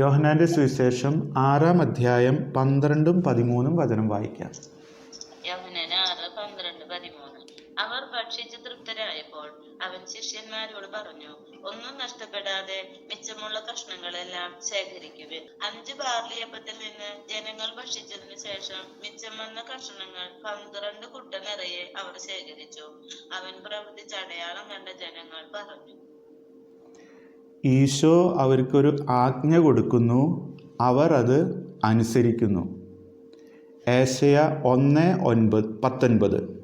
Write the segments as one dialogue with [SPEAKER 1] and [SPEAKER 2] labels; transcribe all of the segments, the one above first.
[SPEAKER 1] യോഹനാന്റെ സുവിശേഷം ആറാം അധ്യായം പന്ത്രണ്ടും പതിമൂന്നും വചനം വായിക്കാം.
[SPEAKER 2] അവർ ഭക്ഷിച്ച് തൃപ്തരായപ്പോൾ അവൻ ശിഷ്യന്മാരോട് പറഞ്ഞു ഒന്നും നഷ്ടപ്പെടാതെ മിച്ചമുള്ള കഷ്ണങ്ങളെല്ലാം ശേഖരിക്കുവിൻ. അഞ്ച് ബാർലിയപ്പത്തിൽ നിന്ന് ജനങ്ങൾ ഭക്ഷിച്ചതിനു ശേഷം മിച്ചം വന്ന കഷ്ണങ്ങൾ പന്ത്രണ്ട് കുട്ട നിറയെ അവർ ശേഖരിച്ചു. അവൻ പ്രവർത്തിച്ച അടയാളം കണ്ട ജനങ്ങൾ പറഞ്ഞു
[SPEAKER 1] ഈശോ അവർക്കൊരു ആജ്ഞ കൊടുക്കുന്നു. അവർ അത് അനുസരിക്കുന്നു. ഏശയ ഒന്ന് ഒൻപത് പത്തൊൻപത്.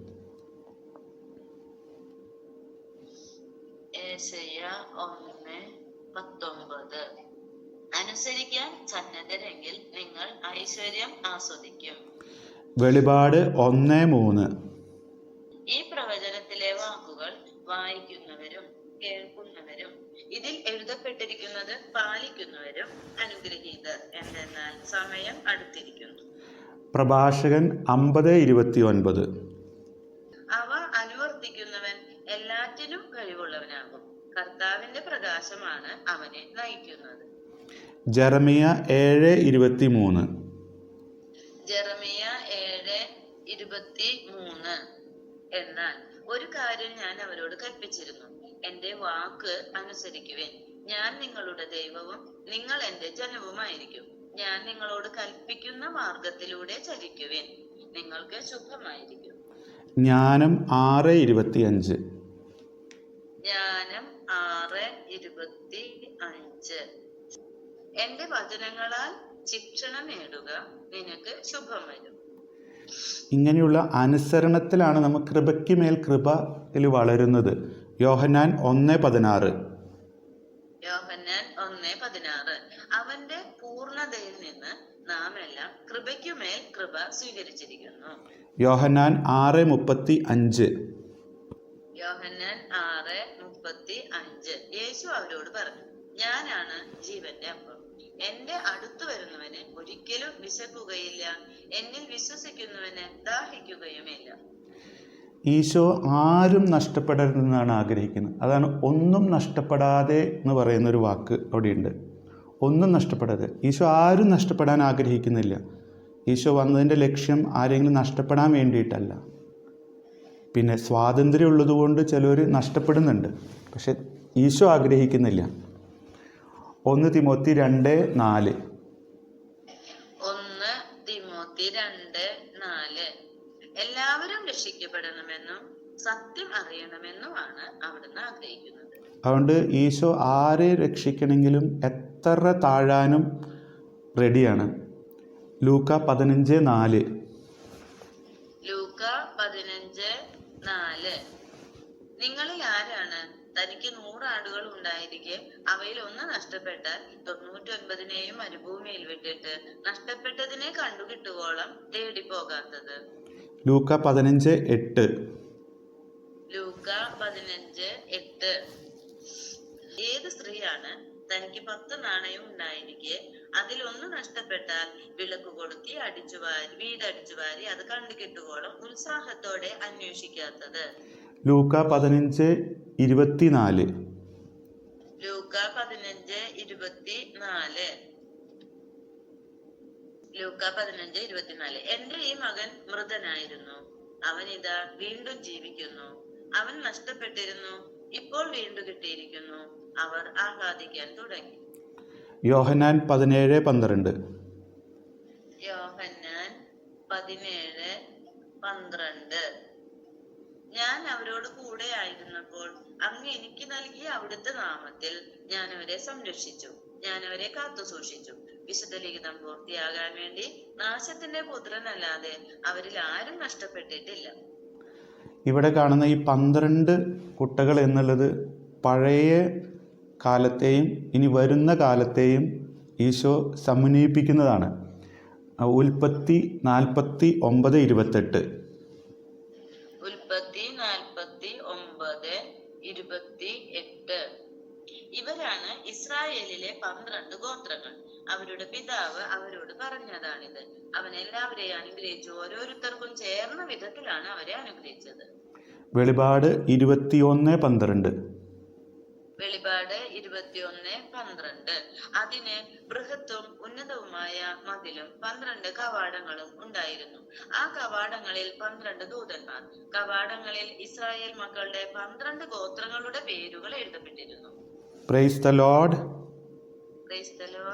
[SPEAKER 2] അനുസരിക്കാൻ സന്നദ്ധരെങ്കിൽ നിങ്ങൾ ഐശ്വര്യം ആസ്വദിക്കും.
[SPEAKER 1] വെളിപാട് ഒന്ന് മൂന്ന്.
[SPEAKER 2] പാലിക്കുന്നവരും അനുഗ്രഹീതർ എന്തെന്നാൽ സമയം അടുത്തിരിക്കുന്നു.
[SPEAKER 1] പ്രഭാഷകൻ അമ്പത് ഇരുപത്തി ഒൻപത്
[SPEAKER 2] അവ അനുവർത്തിക്കുന്നവൻ എല്ലാറ്റിനും കഴിവുള്ളവനാകും. കർത്താവിന്റെ പ്രകാശമാണ് അവനെ നയിക്കുന്നത്.
[SPEAKER 1] ജെറമിയ ഏഴ് ഇരുപത്തി മൂന്ന്
[SPEAKER 2] ജെറമിയ ഏഴ് ഇരുപത്തി മൂന്ന് എന്നാൽ ഒരു കാര്യം ഞാൻ അവരോട് കൽപ്പിച്ചിരുന്നു. എന്റെ വാക്ക് അനുസരിക്കുവേൻ. ഞാൻ നിങ്ങളുടെ ദൈവവും നിങ്ങൾ എന്റെ ജനവുമായിരിക്കും. ഞാൻ നിങ്ങളോട് കൽപ്പിക്കുന്ന മാർഗത്തിലൂടെ ചരിക്കുവേൻ നിങ്ങൾക്ക് ശുഭമായിരിക്കും.
[SPEAKER 1] ജ്ഞാനം ആറ് ഇരുപത്തി അഞ്ച്
[SPEAKER 2] ജ്ഞാനം ആറ് ഇരുപത്തി അഞ്ച് എന്റെ വചനങ്ങളാൽ ശിക്ഷണ നേടുക നിനക്ക് ശുഭം വരും.
[SPEAKER 1] ഇങ്ങനെയുള്ള അനുസരണത്തിലാണ് നമ്മൾ കൃപയ്ക്ക് മേൽ കൃപയിൽ വളരുന്നത്. യോഹന്നാൻ ഒന്ന് പതിനാറ്.
[SPEAKER 2] യോഹന്നാൻ ഒന്ന് പതിനാറ്. അവന്റെ പൂർണതയിൽ നിന്ന് നാം എല്ലാം കൃപയ്ക്കുമേൽ കൃപ സ്വീകരിച്ചിരിക്കുന്നു.
[SPEAKER 1] യോഹന്നാൻ ആറ് മുപ്പത്തി അഞ്ച്.
[SPEAKER 2] യോഹന്നാൻ ആറ് മുപ്പത്തി അഞ്ച്. യേശു അവരോട് പറഞ്ഞു ഞാനാണ് ജീവന്റെ അപ്പം എന്റെ അടുത്തു വരുന്നവന് ഒരിക്കലും വിശക്കുകയില്ല. എന്നിൽ വിശ്വസിക്കുന്നവന് ദാഹിക്കുകയുമില്ല.
[SPEAKER 1] ഈശോ ആരും നഷ്ടപ്പെടരുതെന്നാണ് ആഗ്രഹിക്കുന്നത്. അതാണ് ഒന്നും നഷ്ടപ്പെടാതെ എന്ന് പറയുന്ന ഒരു വാക്ക് അവിടെയുണ്ട്. ഒന്നും നഷ്ടപ്പെടാതെ. ഈശോ ആരും നഷ്ടപ്പെടാൻ ആഗ്രഹിക്കുന്നില്ല. ഈശോ വന്നതിന്റെ ലക്ഷ്യം ആരെങ്കിലും നഷ്ടപ്പെടാൻ വേണ്ടിയിട്ടല്ല. പിന്നെ സ്വാതന്ത്ര്യം ഉള്ളതുകൊണ്ട് ചിലർ നഷ്ടപ്പെടുന്നുണ്ട്. പക്ഷെ ഈശോ ആഗ്രഹിക്കുന്നില്ല. ഒന്ന് തിമോത്തി രണ്ട് നാല്.
[SPEAKER 2] ഒന്ന് തിമോത്തി രണ്ട് നാല്. എല്ലാവരും രക്ഷിക്കപ്പെടണമെന്നും സത്യം അറിയണമെന്നുമാണ് അവിടുന്ന് ആഗ്രഹിക്കുന്നത്.
[SPEAKER 1] അതുകൊണ്ട് ഈശോ ആരെ രക്ഷിക്കണമെങ്കിലും എത്ര താഴാനും റെഡിയാണ് ലൂക്ക പതിനഞ്ച് നാല്.
[SPEAKER 2] ലൂക്ക പതിനഞ്ച് നാല്. നിങ്ങളിൽ ആരാണ്? തനിക്ക് നൂറാടുകൾ ഉണ്ടായിരിക്കെ അവയിൽ ഒന്ന് നഷ്ടപ്പെട്ടാൽ തൊണ്ണൂറ്റി ഒൻപതിനെയും മരുഭൂമിയിൽ വിട്ടിട്ട് നഷ്ടപ്പെട്ടതിനെ കണ്ടുകിട്ടുവോളം തേടിപ്പോകാത്തത്.
[SPEAKER 1] ലൂക്ക പതിനഞ്ച് എട്ട്.
[SPEAKER 2] ലൂക്ക പതിനഞ്ച് എട്ട്. ഏത് സ്ത്രീയാണ് തനിക്ക് പത്ത് നാണയം ഉണ്ടായിരിക്കെ അതിലൊന്ന് നഷ്ടപ്പെട്ടാൽ വിളക്ക് കൊളുത്തി അടിച്ചു വാരി വീടടിച്ചു വാരി അത് കണ്ടുകിട്ടുവോളം ഉത്സാഹത്തോടെ അന്വേഷിക്കാത്തത്?
[SPEAKER 1] ലൂക്ക പതിനഞ്ച് ഇരുപത്തിനാല്.
[SPEAKER 2] ലൂക്ക പതിനഞ്ച് ഇരുപത്തി നാല് ലൂക്ക പതിനഞ്ച് ഇരുപത്തിനാല്. എന്റെ ഈ മകൻ മൃതനായിരുന്നു. അവൻ ഇതാ വീണ്ടും ജീവിക്കുന്നു. അവൻ നഷ്ടപ്പെട്ടിരുന്നു. ഇപ്പോൾ വീണ്ടും കിട്ടിയിരിക്കുന്നു. അവർ ആഹ്ലാദിക്കാൻ തുടങ്ങി.
[SPEAKER 1] യോഹന്നാൻ പതിനേഴ് പന്ത്രണ്ട്.
[SPEAKER 2] യോഹന്നാൻ പതിനേഴ് പന്ത്രണ്ട്. ഞാൻ അവരോട് കൂടെ ആയിരുന്നപ്പോൾ അങ്ങ് എനിക്ക് നൽകിയ അവിടുത്തെ നാമത്തിൽ ഞാൻ അവരെ സംരക്ഷിച്ചു. ഞാൻ അവരെ കാത്തു സൂക്ഷിച്ചു വിശുദ്ധ ലിഖിതം പൂർത്തിയാകാൻ വേണ്ടി നാശത്തിന്റെ പുത്രനല്ലാതെ അവരിൽ ആരും നഷ്ടപ്പെട്ടിട്ടില്ല.
[SPEAKER 1] ഇവിടെ കാണുന്ന ഈ പന്ത്രണ്ട് കുട്ടകൾ എന്നുള്ളത് പഴയ കാലത്തെയും ഇനി വരുന്ന കാലത്തെയും ഈശോ സമന്വയിപ്പിക്കുന്നതാണ്. ഉൽപ്പത്തി നാൽപ്പത്തി ഒമ്പത് ഇരുപത്തെട്ട്.
[SPEAKER 2] ഉൽപ്പത്തി നാൽപ്പത്തി ഒമ്പത് ഇരുപത്തി എട്ട്. ഇവരാണ് ഇസ്രായേലിലെ പന്ത്രണ്ട് ഗോത്രങ്ങൾ. അവരുടെ പിതാവ് അവരോട് പറഞ്ഞതാണിത്. അവൻ എല്ലാവരെയും അനുഗ്രഹിച്ചു. ഓരോരുത്തർക്കും ചേർന്ന വിധത്തിലാണ് അവരെ അനുഗ്രഹിച്ചത്.
[SPEAKER 1] വെളിപാട് ഇരുപത്തിയൊന്ന് പന്ത്രണ്ട്.
[SPEAKER 2] വെളിപാട് ഇരുപത്തിയൊന്ന് പന്ത്രണ്ട്. അതിന് ബൃഹത്തും ഉന്നതവുമായ മതിലും പന്ത്രണ്ട് കവാടങ്ങളും ഉണ്ടായിരുന്നു. ആ കവാടങ്ങളിൽ പന്ത്രണ്ട് ദൂതന്മാർ. കവാടങ്ങളിൽ ഇസ്രായേൽ മക്കളുടെ പന്ത്രണ്ട് ഗോത്രങ്ങളുടെ പേരുകൾ എഴുതപ്പെട്ടിരുന്നു.
[SPEAKER 1] Praise the Lord
[SPEAKER 2] ക്രൈസ്തലോ